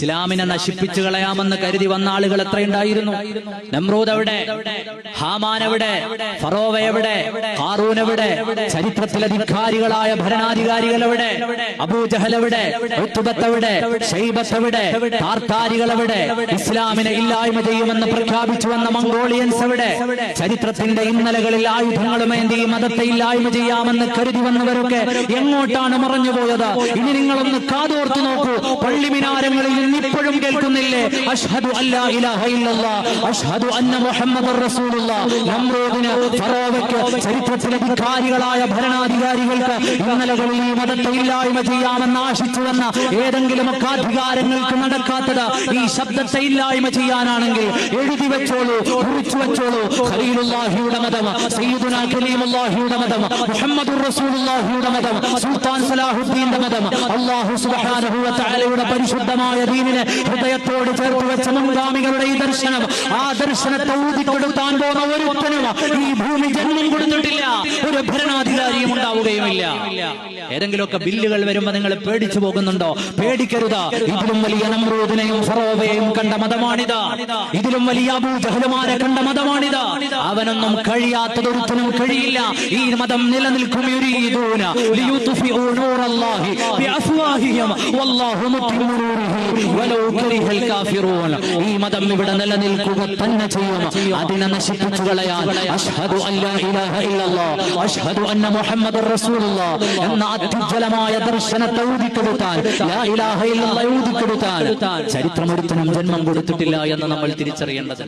ഇസ്ലാമിനെ നശിപ്പിച്ചു കളയാമെന്ന് കരുതി വന്ന ആളുകൾ എത്രയുണ്ടായിരുന്നു നമ്രൂദ് എവിടെ? ഹാമാൻ എവിടെ? ഫറോവ എവിടെ? ഹാറൂൻ എവിടെ? ചരിത്രത്തിലെ ധിക്കാരികളായ ഭരണാധികാരികൾ എവിടെ? അബൂജഹൽ എവിടെ? എവിടെ? ഷൈബത്ത് എവിടെ? താർത്താരികൾ എവിടെ? ഇസ്ലാമിനെ ഇല്ലായ്മ ചെയ്യുമെന്ന് പ്രഖ്യാപിച്ചു വന്ന മംഗോളിയൻസ് എവിടെ? ചരിത്രത്തിന്റെ ഇന്നലകളിൽ ആയുധങ്ങളുമേന്തി മതത്തെ ഇല്ലായ്മ ചെയ്യാമെന്ന് കരുതി വന്നവരൊക്കെ എങ്ങോട്ടാണ് മറഞ്ഞുപോയത്? ഇനി നിങ്ങളൊന്ന് കാതോർത്തു നോക്കൂ. പള്ളിമിനാരങ്ങളിൽ നിന്ന് ഇപ്പോഴും കേൾക്കുന്നില്ലേ? അഷ്ഹദു അല്ലാ ഇലാഹ ഇല്ലല്ലാ അഷ്ഹദു അന്ന മുഹമ്മദുർ റസൂലുള്ളാ. നമ്രൂദിന് ഫറോവയ്ക്ക് ചരിത്രത്തിലെ ഭരണാധികാരികൾക്ക് ഇന്നലകളിൽ ഈ മതത്തെ ഇല്ലായ്മ ചെയ്യാമെന്ന് ആശിച്ചു വന്ന ഏതെങ്കിലുമൊക്കെ അധികാരങ്ങൾക്ക് നടക്കാത്തത് ഈ ശബ്ദത്തെ ഇല്ലായ്മ ചെയ്യാനാണെങ്കിൽ എഴുതി വെച്ചോളൂ കുറിച്ചു വെച്ചോളൂ. ഖലീലുല്ലാഹിയുടെ മതം സയ്യിദുന കലീമുല്ലാഹിയുടെ മതം മുഹമ്മദുർ റസൂലുള്ളാഹിയുടെ മതം സുൽത്താൻ സലാഹുദ്ദീന്റെ മതം. അല്ലാഹു സുബ്ഹാനഹു വ തആലയുടെ പരിശുദ്ധമായ ദീനിനെ ഹൃദയത്തോട് ചേർത്ത് വെച്ച മുൻഗാമികളുടെ ഈ ദർശനം ആ ദർശനത്തെ ഊതിക്കൊടുത്താൻ പോകുന്ന ഒരുത്തനും ഈ ഭൂമി ജന്മം കൊടുത്തിട്ടില്ല. ഒരു ഭരണാധികാരിയും ഉണ്ടാവുകയുമില്ല. ഏതെങ്കിലുമൊക്കെ ബില്ലുകൾ വരുമ്പോ നിങ്ങൾ പേടിച്ചു പോകുന്നുണ്ടോ? പേടിക്കരുത്. ഇതിലും വലിയ നമ്രൂദിനെയും ഫറോവയെയും കണ്ട മതമാണിത്. ഇതിലും വലിയ അബൂജഹലുമാരെ കണ്ട മതമാണിത്. അവനൊന്നും കഴിയാത്തതൊരുത്തനും കഴിയില്ല. ഈ മതം നിലനിൽക്കും ലിയുത്ഫിഉ നൂറല്ലാഹി വല്ലാഹു ഈ മതം ഇവിടെ നിലനിൽക്കുക തന്നെ ചെയ്യും. അതിനെ നശിപ്പിച്ചു കളയാൻ അഷ്ഹദു അഷ്ഹദു അന്ന റസൂലുള്ളാഹ് എന്ന അത്യുജ്വലമായ ദർശനത്തെ ഇല്ലല്ലാഹ് ഊതിക്കെടുത്താൻ ചരിത്രമൊരുത്തനും ജന്മം കൊടുത്തിട്ടില്ല എന്ന് നമ്മൾ തിരിച്ചറിയേണ്ടത്